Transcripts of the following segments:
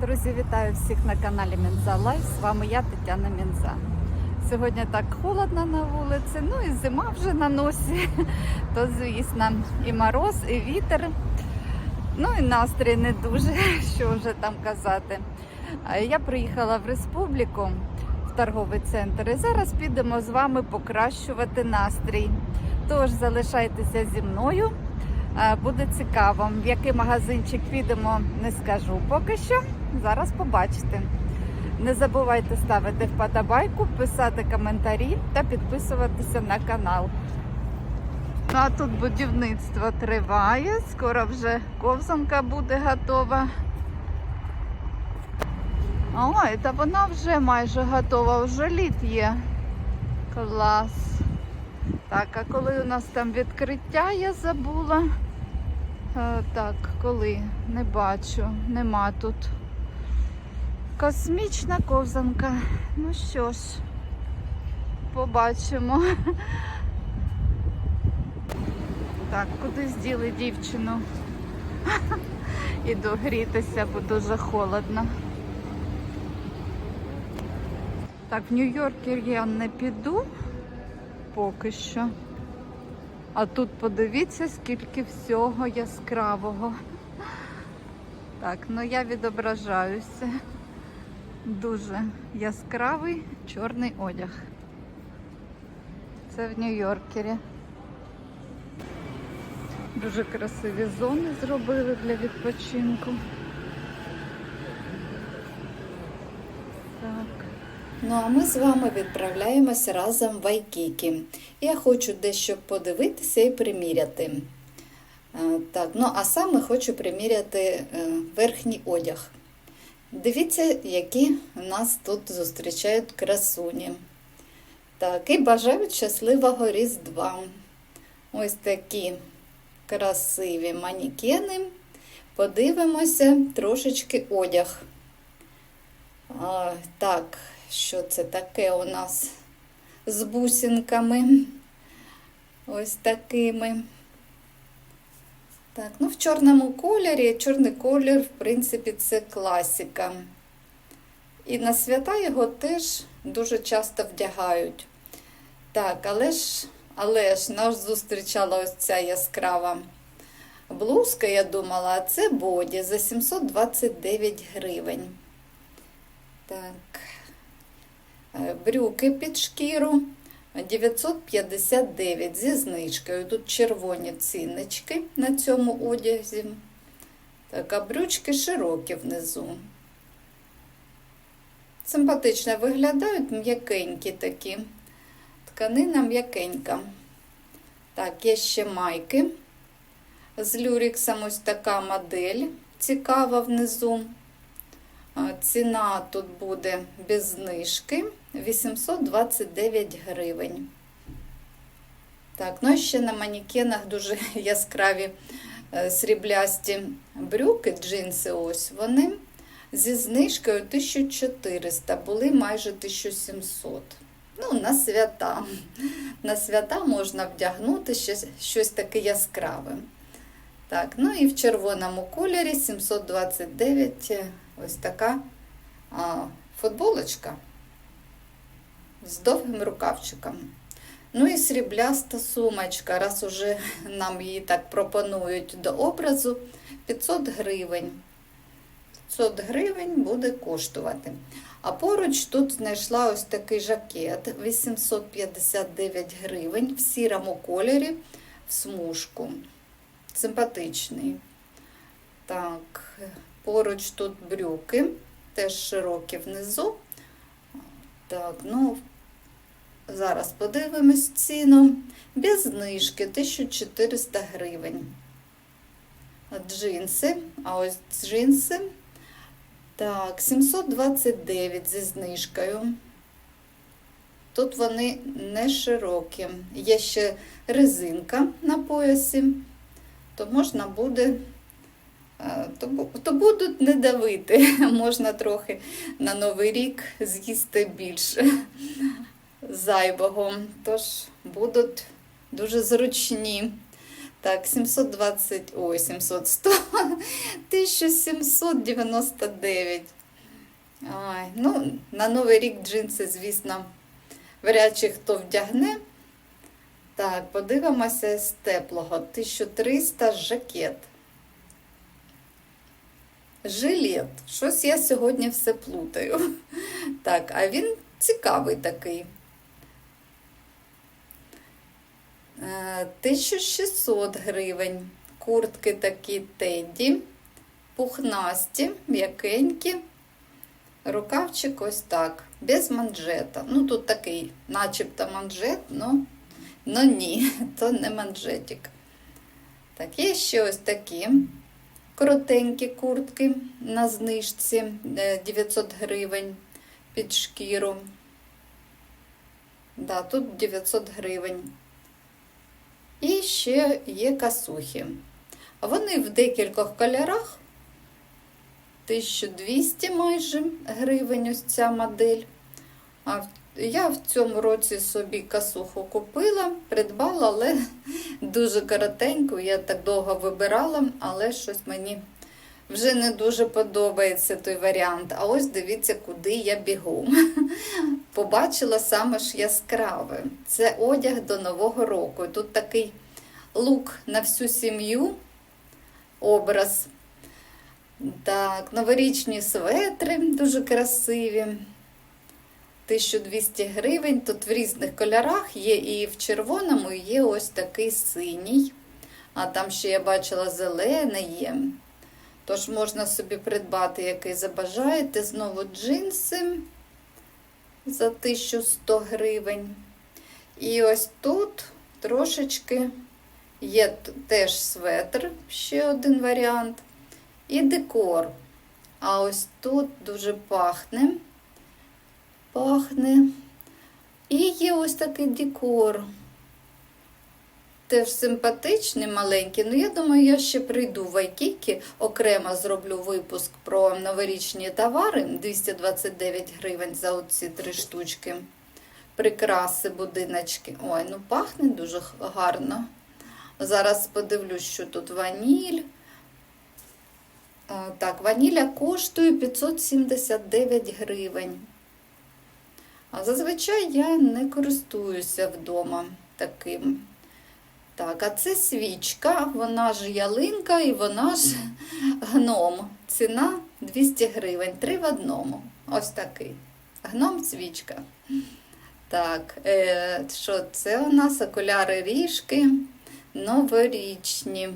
Друзі, вітаю всіх на каналі Мінза Лайф. З вами я, Тетяна Мінза. Сьогодні так холодно на вулиці, ну і зима вже на носі. То, звісно, і мороз, і вітер. Ну і настрій не дуже, що вже там казати. Я приїхала в республіку в торговий центр і зараз підемо з вами покращувати настрій. Тож залишайтеся зі мною. Буде цікаво. В який магазинчик підемо, не скажу поки що. Зараз побачите. Не забувайте ставити вподобайку, писати коментарі та підписуватися на канал. Ну, а тут будівництво триває, скоро вже ковзанка буде готова. Ой, та вона вже майже готова, вже лід є. Клас. Так, а коли у нас там відкриття, я забула. Е, так, коли? Не бачу, нема тут. Космічна ковзанка. Ну що ж, побачимо. Так, куди зділи дівчину? Іду грітися, бо дуже холодно. Так, в Нью-Йорк я не піду поки що. А тут подивіться, скільки всього яскравого. Так, ну я відображаюся. Дуже яскравий чорний одяг. Це в Нью-Йоркері. Дуже красиві зони зробили для відпочинку. Так. Ну а ми з вами відправляємося разом в Айкікі. Я хочу дещо подивитися і приміряти. Е, Так, ну а саме хочу приміряти е, верхній одяг. Дивіться, які нас тут зустрічають красуні. Так, і бажають щасливого Різдва. Ось такі красиві манікени. Подивимося трошечки одяг. А, так, що це таке у нас з бусинками? Ось такими. Так, ну в чорному кольорі. Чорний колір, в принципі, це класика. І на свята його теж дуже часто вдягають. Так, але ж, але ж нас зустрічала ось ця яскрава блузка, я думала, а це боді за 729 гривень. Так, Е, брюки під шкіру 959 зі знижкою. Тут червоні ціннички на цьому одязі. Так, а брючки широкі внизу. Симпатично виглядають, м'якенькі такі. Тканина м'якенька. Так, є ще майки. З люріксом ось така модель цікава внизу. Ціна тут буде без знижки 829 гривень. Так, ну і ще на манекенах дуже яскраві е, сріблясті брюки, джинси ось вони. Зі знижкою 1400, були майже 1700. Ну, на свята. На свята можна вдягнути щось, щось таке яскраве. Так, ну і в червоному кольорі 729 е, ось така а, футболочка з довгим рукавчиком. Ну і срібляста сумочка, раз уже нам її так пропонують до образу, 500 гривень. 500 гривень буде коштувати. А поруч тут знайшла ось такий жакет 859 гривень в сірому кольорі в смужку. Симпатичний. Так, поруч тут брюки, теж широкі внизу. Так, ну, зараз подивимось ціну. Без знижки 1400 гривень. Джинси, а ось джинси. Так, 729 зі знижкою. Тут вони не широкі. Є ще резинка на поясі, то можна буде, то, то будуть не давити. Можна трохи на Новий рік з'їсти більше зайвого. Тож будуть дуже зручні. Так, 720, ой, 700, 100, 1799. Ай, ну, на Новий рік джинси, звісно, вряд чи хто вдягне. Так, подивимося з теплого. 1300 жакет. Жилет. Щось я сьогодні все плутаю. Так, а він цікавий такий. Е, 1600 гривень. Куртки такі теді, пухнасті, м'якенькі. Рукавчик ось так, без манжета. Ну, тут такий, начебто манжет, ну, ну ні, то не манжетик. Так, є ще ось такі коротенькі куртки на знижці е, 900 гривень під шкіру. Да, тут 900 гривень. І ще є касухи. Вони в декількох кольорах. 1200 майже гривень ось ця модель. А я в цьому році собі касуху купила, придбала, але дуже коротеньку. Я так довго вибирала, але щось мені вже не дуже подобається той варіант. А ось дивіться, куди я бігу. Побачила саме ж яскраве. Це одяг до Нового року. Тут такий лук на всю сім'ю, образ. Так, новорічні светри дуже красиві. 1200 гривень. Тут в різних кольорах є і в червоному, і є ось такий синій. А там ще я бачила зелений є. Тож можна собі придбати, який забажаєте. Знову джинси за 1100 гривень. І ось тут трошечки є теж светр, ще один варіант. І декор. А ось тут дуже пахне. Пахне. І є ось такий декор. Теж симпатичний, маленький. Ну, я думаю, я ще прийду в Айкікі, окремо зроблю випуск про новорічні товари 229 гривень за оці три штучки. Прикраси, будиночки. Ой, ну пахне дуже гарно. Зараз подивлюсь, що тут ваніль. Так, ваніля коштує 579 гривень. А зазвичай я не користуюся вдома таким. Так, а це свічка, вона ж ялинка і вона ж гном. Ціна 200 гривень, три в одному. Ось такий. Гном свічка. Так, е, що це у нас? Окуляри ріжки новорічні.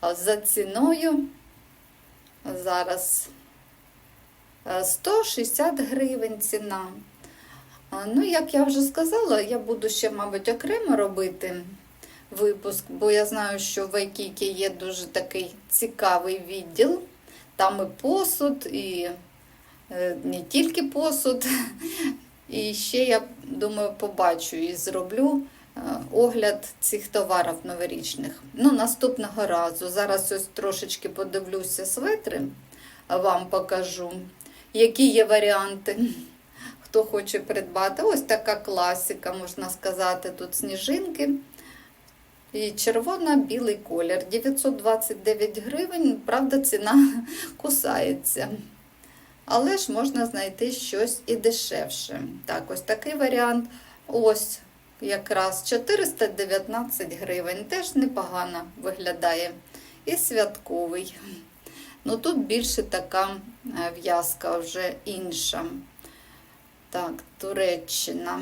А за ціною зараз е, 160 гривень ціна. Ну, як я вже сказала, я буду ще, мабуть, окремо робити випуск, бо я знаю, що в Айкікі є дуже такий цікавий відділ. Там і посуд, і е, не тільки посуд. І ще я думаю, побачу і зроблю е, огляд цих товарів новорічних. Ну, наступного разу. Зараз ось трошечки подивлюся светри, вам покажу, які є варіанти. Хто хоче придбати. Ось така класика, можна сказати, тут сніжинки. І червоно-білий колір. 929 гривень, правда, ціна кусається. Але ж можна знайти щось і дешевше. Так, ось такий варіант. Ось якраз 419 гривень. Теж непогано виглядає. І святковий. Ну тут більше така е, в'язка вже інша. Так, Туреччина.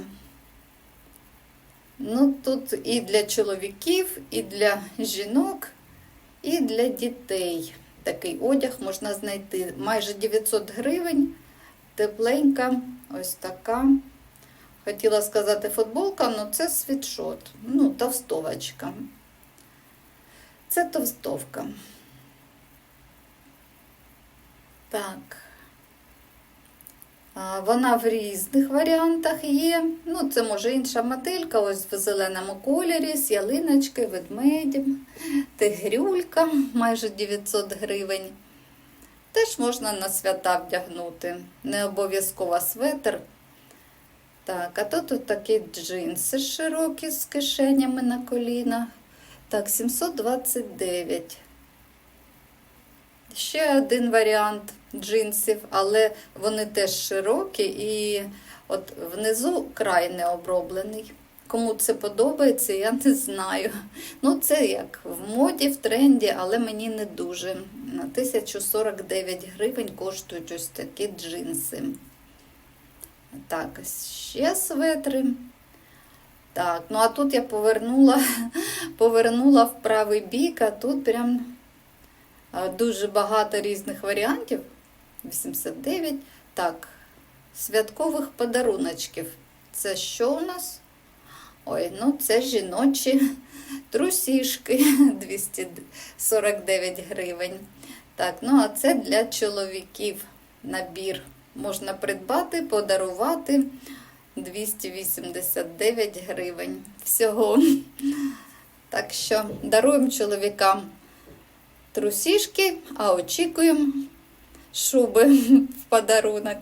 Ну, тут і для чоловіків, і для жінок, і для дітей. Такий одяг можна знайти. Майже 900 гривень. Тепленька, ось така. Хотіла сказати футболка, але це світшот. Ну, товстовочка. Це товстовка. Так. Вона в різних варіантах є. Ну, це може інша моделька, ось в зеленому кольорі, з ялиночкою, ведмедем, тигрюлька, майже 900 гривень. Теж можна на свята вдягнути. Не обов'язково светр. Так, а тут от такі джинси широкі з кишенями на колінах. Так, 729. Ще один варіант джинсів, але вони теж широкі і от внизу край не оброблений. Кому це подобається, я не знаю. Ну, це як в моді, в тренді, але мені не дуже. На 1049 гривень коштують ось такі джинси. Так, ще светри. Так, ну а тут я повернула, повернула в правий бік, а тут прям дуже багато різних варіантів. 89. Так, святкових подаруночків. Це що у нас? Ой, ну це жіночі трусішки 249 гривень. Так, ну а це для чоловіків набір. Можна придбати, подарувати 289 гривень всього. Так що даруємо чоловікам трусішки, а очікуємо шуби в подарунок.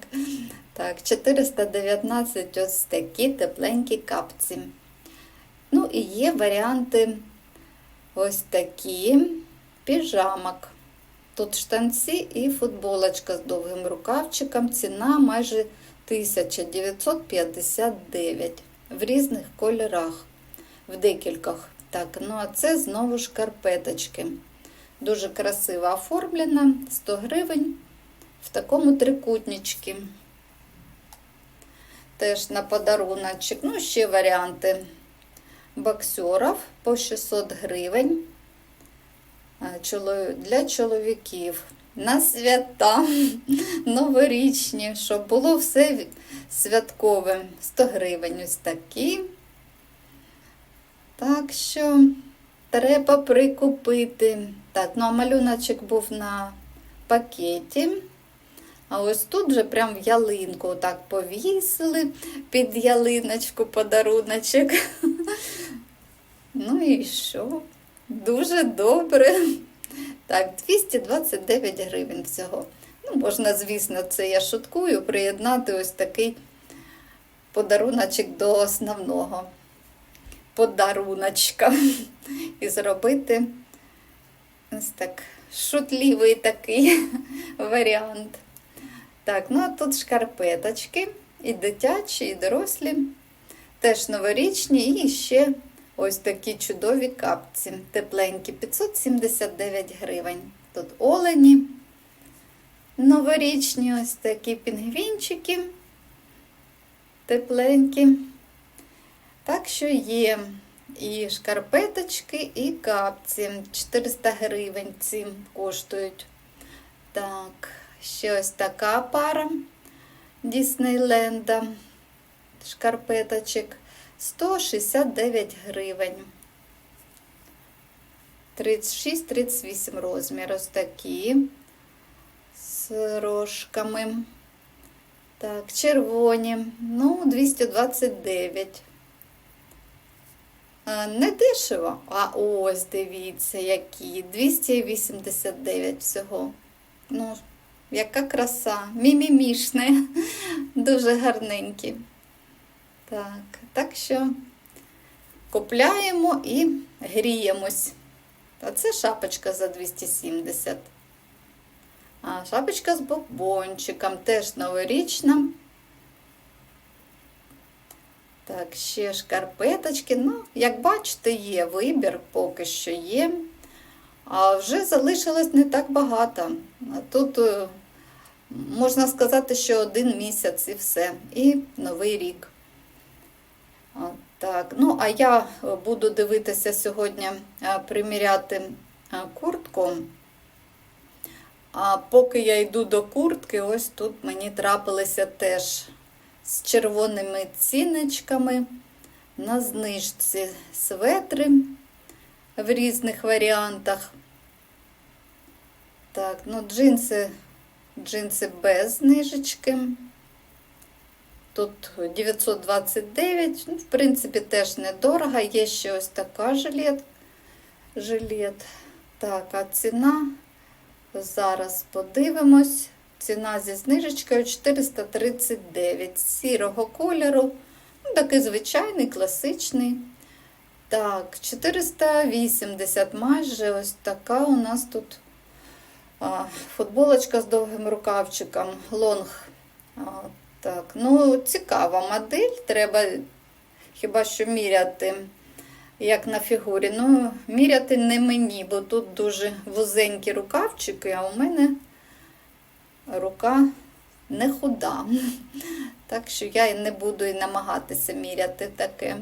Так, 419 ось такі тепленькі капці. Ну і є варіанти ось такі піжамок. Тут штанці і футболочка з довгим рукавчиком. Ціна майже 1959 в різних кольорах, в декількох. Так, ну а це знову шкарпеточки. Дуже красиво оформлена, 100 гривень в такому трикутничці. Теж на подаруночок. Ну, ще варіанти боксерів по 600 гривень для чоловіків. На свята новорічні, щоб було все святкове. 100 гривень ось такі. Так що треба прикупити. Так, ну а малюночок був на пакеті. А ось тут вже прям в ялинку так повісили під ялиночку подаруночок. Ну і що? Дуже добре. Так, 229 гривень всього. Ну, можна, звісно, це я шуткую, приєднати ось такий подаруночок до основного подаруночка. І зробити ось так шутлівий такий варіант. Так, ну а тут шкарпеточки, і дитячі, і дорослі, теж новорічні, і ще ось такі чудові капці, тепленькі, 579 гривень. Тут олені, новорічні, ось такі пінгвінчики, тепленькі. Так що є і шкарпеточки, і капці. 400 гривень ці коштують. Так, ще ось така пара Діснейленда. Шкарпеточок 169 гривень. 36-38 розмір. Ось такі з рожками. Так, червоні. Ну, 229. Е, Не дешево. А ось дивіться, які. 289 всього. Ну, яка краса. Мімімішне. Дуже гарненькі. Так, так що купляємо і гріємось. А це шапочка за 270. А шапочка з бомбончиком, теж новорічна. Так, ще шкарпеточки. Ну, як бачите, є вибір, поки що є. А вже залишилось не так багато. Тут е, можна сказати, що один місяць і все. І новий рік. Так, ну а я буду дивитися сьогодні е, приміряти е, куртку. А поки я йду до куртки, ось тут мені трапилися теж з червоними ціночками на знижці светри в різних варіантах. Так, ну джинси, джинси без знижечки. Тут 929, ну, в принципі, теж недорого. Є ще ось така жилет. жилет. Так, а ціна, зараз подивимось. Ціна зі знижечкою 439 сірого кольору. Ну, такий звичайний, класичний. Так, 480 майже ось така у нас тут а, футболочка з довгим рукавчиком, лонг. А, так, ну цікава модель, треба хіба що міряти, як на фігурі. Ну, міряти не мені, бо тут дуже вузенькі рукавчики, а у мене рука не худа. Так що я не буду і намагатися міряти таке.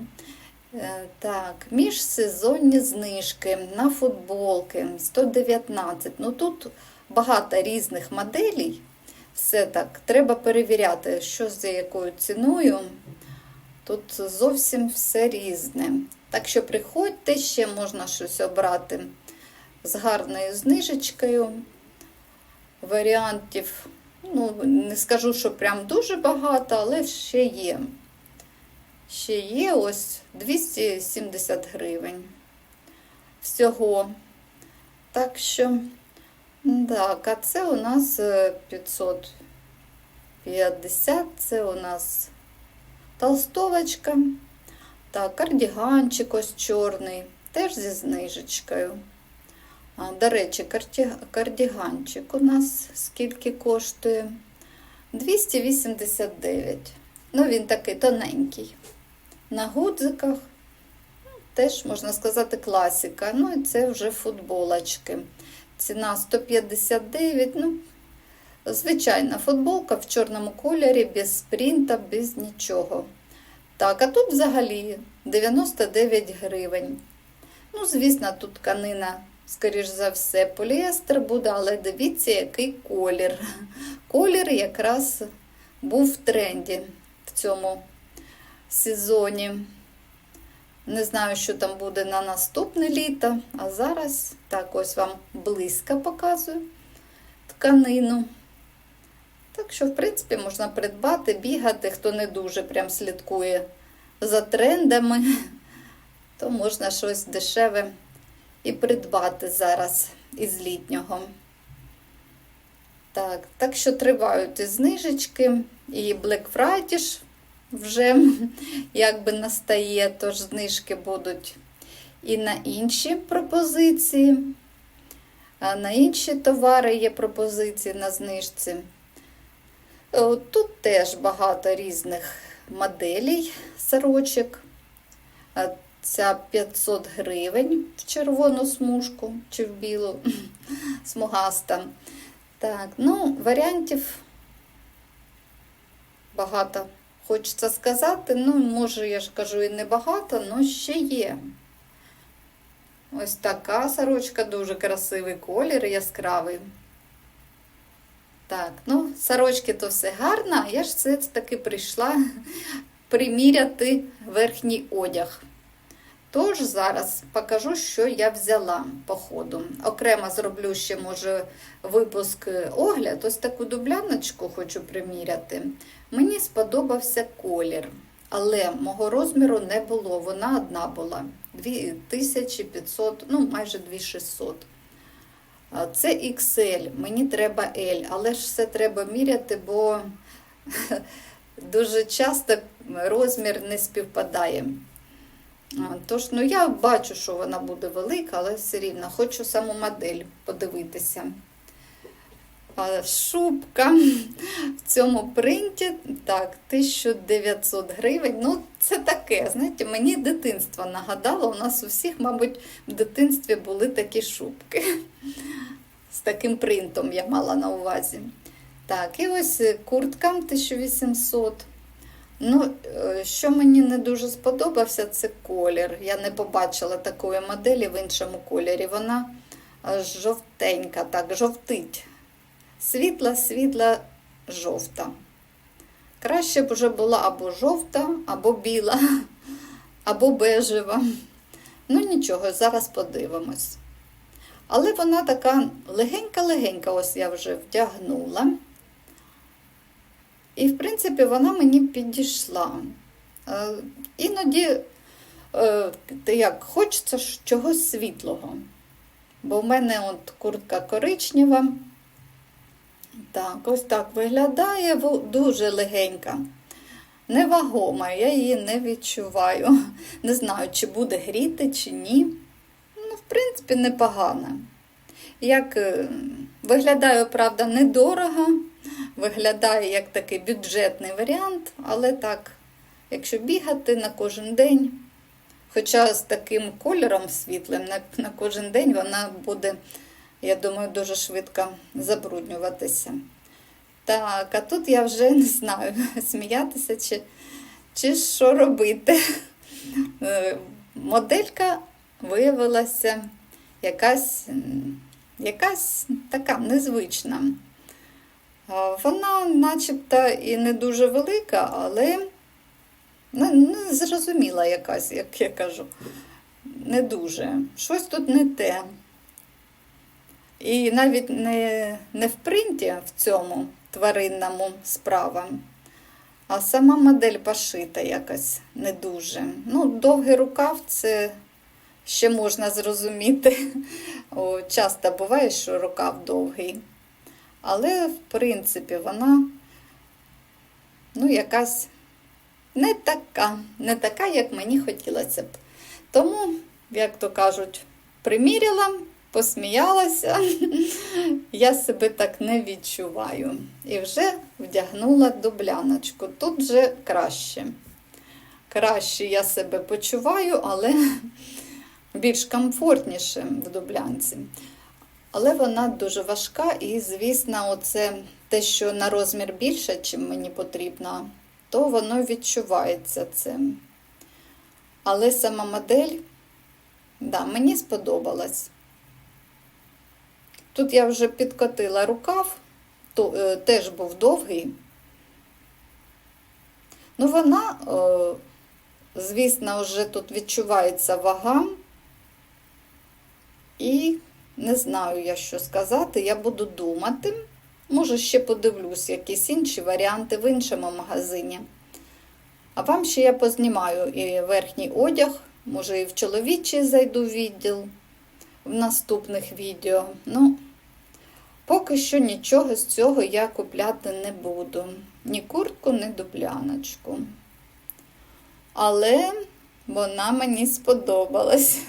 Е, Так, міжсезонні знижки на футболки 119. Ну тут багато різних моделей. Все так, треба перевіряти, що за якою ціною. Тут зовсім все різне. Так що приходьте, ще можна щось обрати з гарною знижечкою. Варіантів, ну, не скажу, що прям дуже багато, але ще є. Ще є ось 270 гривень всього. Так що, так, а це у нас е, 550, це у нас толстовочка. Так, кардіганчик ось чорний, теж зі знижечкою. До речі, кардіганчик у нас скільки коштує? 289. Ну, він такий тоненький. На гудзиках теж, можна сказати, класика. Ну, і це вже футболочки. Ціна 159. Ну, звичайна футболка в чорному кольорі, без принта, без нічого. Так, а тут взагалі 99 гривень. Ну, звісно, тут тканина, скоріш за все, поліестер буде, але дивіться, який колір. Колір якраз був в тренді в цьому сезоні. Не знаю, що там буде на наступне літо, а зараз так ось вам близько показую тканину. Так що, в принципі, можна придбати, бігати, хто не дуже прям слідкує за трендами, то можна щось дешеве і придбати зараз із літнього. Так, так що тривають і знижечки, і Black Friday вже якби настає, тож знижки будуть і на інші пропозиції. А на інші товари є пропозиції на знижці. Тут теж багато різних моделей сорочок. Ця 500 гривень в червону смужку чи в білу смугаста. Так, ну, варіантів багато хочеться сказати. Ну, може, я ж кажу, і не багато, але ще є. Ось така сорочка, дуже красивий колір, яскравий. Так, ну, сорочки то все гарно, а я ж все таки прийшла приміряти верхній одяг. Тож зараз покажу, що я взяла по ходу. Окремо зроблю ще, може, випуск огляд. Ось таку дубляночку хочу приміряти. Мені сподобався колір, але мого розміру не було. Вона одна була. 2500, ну майже 2600. Це XL, мені треба L, але ж все треба міряти, бо дуже часто розмір не співпадає. Тож, ну я бачу, що вона буде велика, але все рівно хочу саму модель подивитися. А, Шубка в цьому принті, так, 1900 гривень. Ну, це таке, знаєте, мені дитинство нагадало. У нас у всіх, мабуть, в дитинстві були такі шубки. З таким принтом я мала на увазі. Так, і ось куртка 1800. Ну, е, що мені не дуже сподобався, це колір. Я не побачила такої моделі в іншому кольорі. Вона е, жовтенька, так, жовтить. Світла, світла, жовта. Краще б вже була або жовта, або біла, або бежева. Ну, нічого, зараз подивимось. Але вона така легенька-легенька, ось я вже вдягнула. І, в принципі, вона мені підійшла. Е, Іноді е, як, хочеться чогось світлого. Бо в мене от куртка коричнева. Так, ось так виглядає, дуже легенька. невагома, я її не відчуваю. Не знаю, чи буде гріти, чи ні. Ну, в принципі, непогано. Як е, виглядає, правда, недорого, виглядає як такий бюджетний варіант, але так, якщо бігати на кожен день, хоча з таким кольором світлим на, кожен день вона буде, я думаю, дуже швидко забруднюватися. Так, а тут я вже не знаю, сміятися чи, чи що робити. Е, Моделька виявилася якась, якась така незвична. Вона начебто і не дуже велика, але не зрозуміла якась, як я кажу. Не дуже. Щось тут не те. І навіть не, не в принті в цьому тваринному справа, а сама модель пошита якось не дуже. Ну, довгий рукав це ще можна зрозуміти. О, часто буває, що рукав довгий. Але, в принципі, вона ну, якась не така, не така, як мені хотілося б. Тому, як то кажуть, приміряла, посміялася, я себе так не відчуваю. І вже вдягнула дубляночку. Тут вже краще. Краще я себе почуваю, але більш комфортніше в дублянці. Але вона дуже важка, і, звісно, оце те, що на розмір більше, чим мені потрібно, то воно відчувається цим. Але сама модель, да, мені сподобалась. Тут я вже підкотила рукав, то, е, теж був довгий. Ну, вона, е, звісно, вже тут відчувається вага. І не знаю я, що сказати. Я буду думати. Може, ще подивлюсь якісь інші варіанти в іншому магазині. А вам ще я познімаю і верхній одяг, може, і в чоловічий зайду відділ в наступних відео. Ну, поки що нічого з цього я купляти не буду. Ні куртку, ні дупляночку. Але вона мені сподобалась.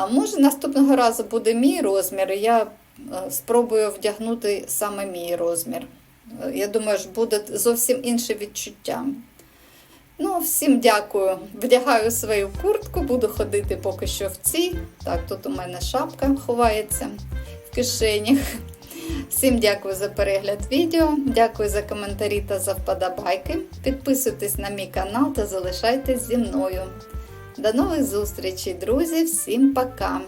А може наступного разу буде мій розмір, і я е, спробую вдягнути саме мій розмір. Е, Я думаю, ж буде зовсім інше відчуття. Ну, всім дякую. Вдягаю свою куртку, буду ходити поки що в цій. Так, тут у мене шапка ховається в кишенях. Всім дякую за перегляд відео, дякую за коментарі та за вподобайки. Підписуйтесь на мій канал та залишайтесь зі мною. До нових зустрічей, друзі! Всім пока!